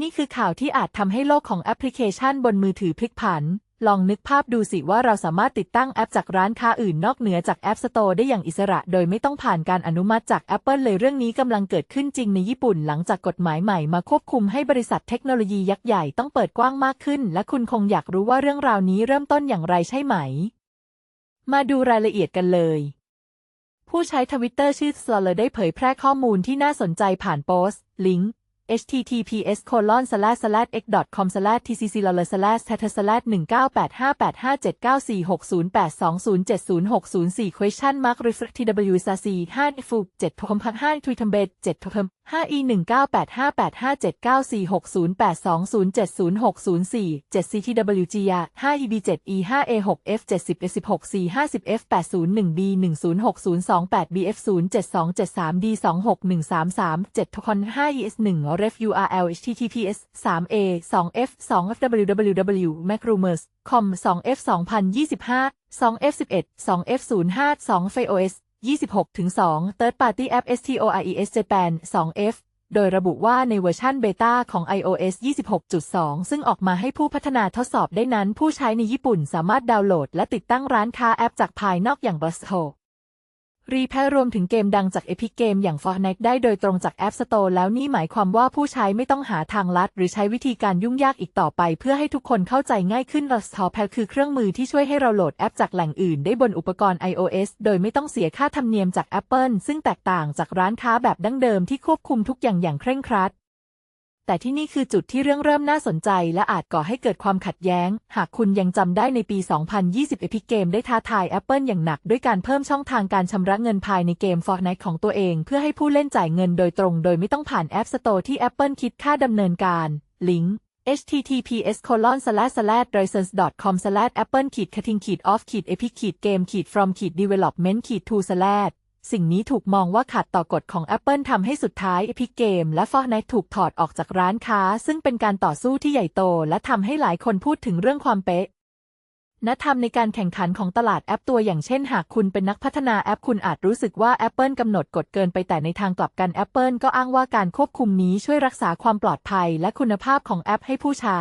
นี่คือข่าวที่อาจทำให้โลกของแอปพลิเคชันบนมือถือพลิกผัน ลองนึกภาพดูสิว่าเราสามารถติดตั้งแอปจากร้านค้าอื่นนอกเหนือจาก App Store ได้อย่างอิสระ โดยไม่ต้องผ่านการอนุมัติจาก Apple เลยเรื่องนี้กำลังเกิดขึ้นจริงในญี่ปุ่น หลังจากกฎหมายใหม่มาควบคุมให้บริษัทเทคโนโลยียักษ์ใหญ่ต้องเปิดกว้างมากขึ้น และคุณคงอยากรู้ว่าเรื่องราวนี้เริ่มต้นอย่างไรใช่ไหม มาดูรายละเอียดกันเลยผู้ใช้ทวิตเตอร์ชื่อ s l a r ได้เผยแพร่ข้อมูลที่น่าสนใจผ่านโพสต์ ลิงก์ https colon slash slash x com slash tcc lol slash tat slash 198587946082070604 question mark reflect twsac 5 f 7ทมพัก5 tweetumbed 7ทม 5 e 19858579460820700604 7 ctwg 5 eb 7 e 5 a 6 f 70 s 16 c 50 f 801 b 106028 bf 07273 d 26133 7ทคอน5 es 1 ref url https 3a 2f 2f www macrumers com 2f 2025 2f 11 2f 05 2 fios 26ถึง2 Third Party App STORES Japan 2f โดยระบุว่าในเวอร์ชันเบต้าของ iOS 26.2 ซึ่งออกมาให้ผู้พัฒนาทดสอบได้นั้น ผู้ใช้ในญี่ปุ่นสามารถดาวน์โหลด และติดตั้งร้านค้าแอปจากภายนอกอย่าง b r u s t o รีแพรวมถึงเกมดังจากเอพิกเกมอย่าง Fortnite ได้โดยตรงจากแอป Store แล้วนี่หมายความว่าผู้ใช้ไม่ต้องหาทางลัด หรือใช้วิธีการยุ่งยากอีกต่อไป เพื่อให้ทุกคนเข้าใจง่ายขึ้น r u s t o p a คือเครื่องมือที่ช่วยให้เราโหลดแอปจากแหล่งอื่นได้บนอุปกรณ์ iOS โดยไม่ต้องเสียค่าธรรมเนียมจาก Apple ซึ่งแตกต่างจากร้านค้าแบบดั้งเดิมที่ควบคุมทุกอย่างอย่างเคร่งครัด แต่ที่นี่คือจุดที่เรื่องเริ่มน่าสนใจ และอาจก่อให้เกิดความขัดแย้ง หากคุณยังจำได้ในปี 2020 Epic Game ได้ท้าทาย Apple อย่างหนัก ด้วยการเพิ่มช่องทางการชำระเงินภายในเกม Fortnite ของตัวเอง เพื่อให้ผู้เล่นจ่ายเงินโดยตรง โดยไม่ต้องผ่าน App Store ที่ Apple คิดค่าดำเนินการ ลิงก์ https colon slash slash license com slash apple ขีด cutting ขีด off ขีด epic ขีด game ขีด from ขีด development ขีด to slash สิ่งนี้ถูกมองว่าขัดต่อกฎของ Apple ทำให้สุดท้าย Epic Game และ Fortnite ถูกถอดออกจากร้านค้า ซึ่งเป็นการต่อสู้ที่ใหญ่โต และทำให้หลายคนพูดถึงเรื่องความเป๊ะนธรรมในการแข่งขันของตลาดแอปตัวอย่างเช่น หากคุณเป็นนักพัฒนาแอปคุณอาจรู้สึกว่า Apple กำหนดกฎเกินไปแต่ในทางกลับกัน Apple ก็อ้างว่าการควบคุมนี้ช่วยรักษาความปลอดภัย และคุณภาพของแอปให้ผู้ใช้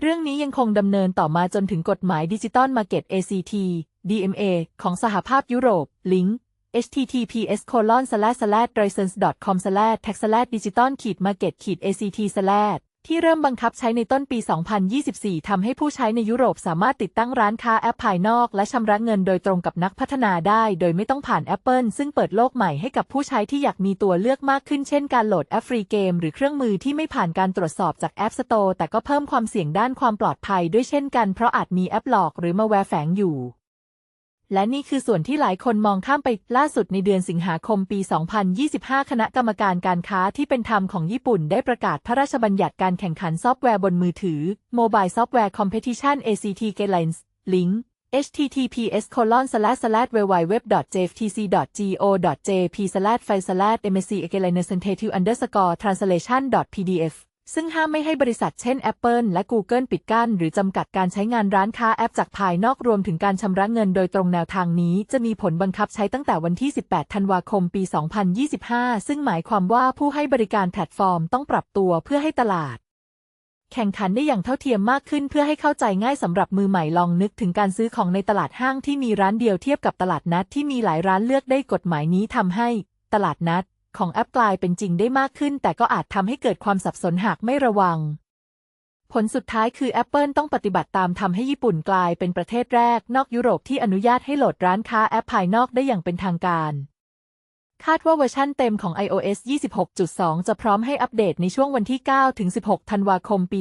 เรื่องนี้ยังคงดำเนินต่อมาจนถึงกฎหมายดิจิตอลมาเก็ต ACT DMA ของสหภาพยุโรปลิงก์ https colon slash slash license com slash tax slash digital ขีด market ขีด act slash ที่เริ่มบังคับใช้ในต้นปี 2024 ทำให้ผู้ใช้ในยุโรปสามารถติดตั้งร้านค้าแอปภายนอก และชำระเงินโดยตรงกับนักพัฒนาได้ โดยไม่ต้องผ่าน Apple ซึ่งเปิดโลกใหม่ให้กับผู้ใช้ที่อยากมีตัวเลือกมากขึ้น เช่นการโหลดแอปฟรีเกม หรือเครื่องมือที่ไม่ผ่านการตรวจสอบจาก App Store แต่ก็เพิ่มความเสี่ยงด้านความปลอดภัยด้วยเช่นกัน เพราะอาจมีแอปหลอกหรือมาแวร์แฝงอยู่ และนี่คือส่วนที่หลายคนมองข้ามไปล่าสุดในเดือนสิงหาคมปี 2025 คณะกรรมการการค้าที่เป็นธรรมของญี่ปุ่นได้ประกาศพระราชบัญญัติการแข่งขันซอฟต์แวร์บนมือถือ Mobile Software Competition ACT Guidelines ลิงก์ https colon slash slash www.jftc.go.jp slash file slash msc guidelines underscore translation pdf ซึ่งห้ามไม่ให้บริษัทเช่น Apple และ Google ปิดกั้น หรือจำกัดการใช้งานร้านค้าแอปจากภายนอกรวมถึงการชำระเงินโดยตรงแนวทางนี้ จะมีผลบังคับใช้ตั้งแต่วันที่ 18 ธันวาคม ปี 2025 ซึ่งหมายความว่าผู้ให้บริการแพลตฟอร์มต้องปรับตัวเพื่อให้ตลาด แข่งขันได้อย่างเท่าเทียมมากขึ้นเพื่อให้เข้าใจง่ายสำหรับมือใหม่ลองนึกถึงการซื้อของในตลาดห้างที่มีร้านเดียวเทียบกับตลาดนัดที่มีหลายร้านเลือกได้กฎหมายนี้ทำให้ ตลาดนัด ของแอปกลายเป็นจริงได้มากขึ้น แต่ก็อาจทำให้เกิดความสับสนหากไม่ระวัง ผลสุดท้ายคือ Apple ต้องปฏิบัติตามทำให้ญี่ปุ่นกลายเป็นประเทศแรก นอกยุโรปที่อนุญาตให้โหลดร้านค้าแอปภายนอกได้อย่างเป็นทางการ คาดว่าเวอร์ชั่นเต็มของ iOS 26.2 จะพร้อมให้อัปเดตในช่วงวันที่ 9 ถึง 16 ธันวาคมปี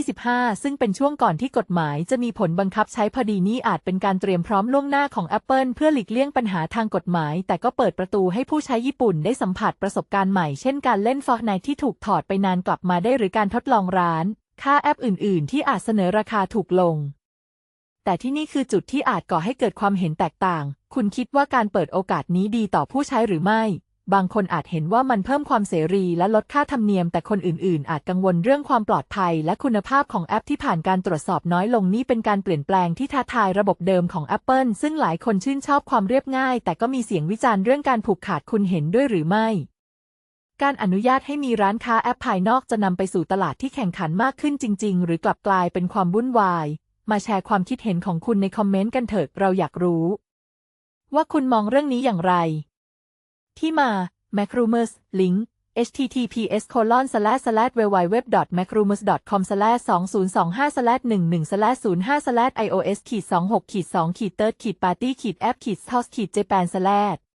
2025 ซึ่งเป็นช่วงก่อนที่กฎหมายจะมีผลบังคับใช้พอดีนี้อาจเป็นการเตรียมพร้อมล่วงหน้าของ Apple เพื่อหลีกเลี่ยงปัญหาทางกฎหมาย แต่ก็เปิดประตูให้ผู้ใช้ญี่ปุ่นได้สัมผัสประสบการณ์ใหม่ เช่นการเล่น Fortnite ที่ถูกถอดไปนานกลับมาได้หรือการทดลองร้าน ค่าแอปอื่น ๆ ที่อาจเสนอราคาถูกลง แต่ที่นี่คือจุดที่อาจก่อให้เกิดความเห็นแตกต่าง คุณคิดว่าการเปิดโอกาสนี้ดีต่อผู้ใช้หรือไม่ บางคนอาจเห็นว่ามันเพิ่มความเสรีและลดค่าธรรมเนียม แต่คนอื่นๆ อาจกังวลเรื่องความปลอดภัย และคุณภาพของแอปที่ผ่านการตรวจสอบน้อยลงนี่เป็นการเปลี่ยนแปลงที่ท้าทายระบบเดิมของ Apple ซึ่งหลายคนชื่นชอบความเรียบง่าย แต่ก็มีเสียงวิจารณ์เรื่องการผูกขาดคุณเห็นด้วยหรือไม่การอนุญาตให้มีร้านค้าแอปภายนอกจะนำไปสู่ตลาดที่แข่งขันมากขึ้นจริง ๆ หรือกลับกลายเป็นความวุ่นวาย มาแชร์ความคิดเห็นของคุณในคอมเมนต์กันเถิดเราอยากรู้ ว่าคุณมองเรื่องนี้อย่างไร ที่มา Macrumors ลิงก์ https colon slash slash www macrumors com slash 2025 slash 11 slash 05 slash ios ขีด26ขีด2ขีด third ขีด party ขีด app ขีด house ขีด japan slash